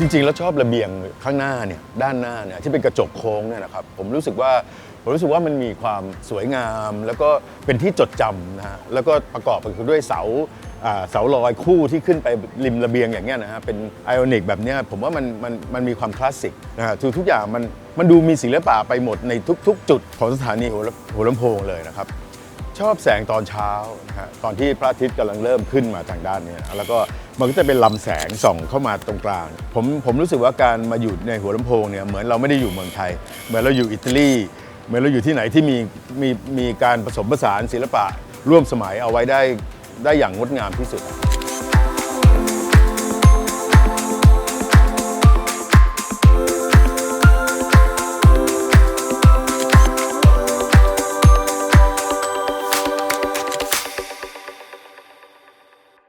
จริงๆ แล้วชอบระเบียงข้างหน้าเนี่ยด้านหน้าเนี่ยที่เป็นกระจกโค้งเนี่ยนะครับผมรู้สึกว่าผมรู้สึกว่ามันมีความสวยงาม แล้วก็เป็นที่จดจำนะฮะแล้วก็ประกอบไปด้วยเสาอ่าเสาลอยคู่ที่ขึ้นไปริมระเบียงอย่างเงี้ยนะฮะเป็นไอออนิกแบบเนี้ยผมว่ามันมันมันมีความคลาสสิกนะฮะทุกทุกอย่างมันมันดูมีศิลปะไปหมดในทุก ๆ จุดของสถานีหัวลำหัวลำโพงเลยนะครับ ชอบแสงตอนเช้านะฮะตอนที่พระอาทิตย์กำลังเริ่มขึ้นมาทางด้านนี้แล้วก็มันก็จะเป็นลำแสงส่องเข้ามาตรงกลาง ผมผมรู้สึกว่าการมาอยู่ในหัวลำโพงเนี่ยเหมือนเราไม่ได้อยู่เมืองไทย เหมือนเราอยู่อิตาลีเหมือนเราอยู่ที่ไหนที่มีมีมีการผสมผสานศิลปะร่วมสมัยเอาไว้ได้ได้อย่างงดงามที่สุด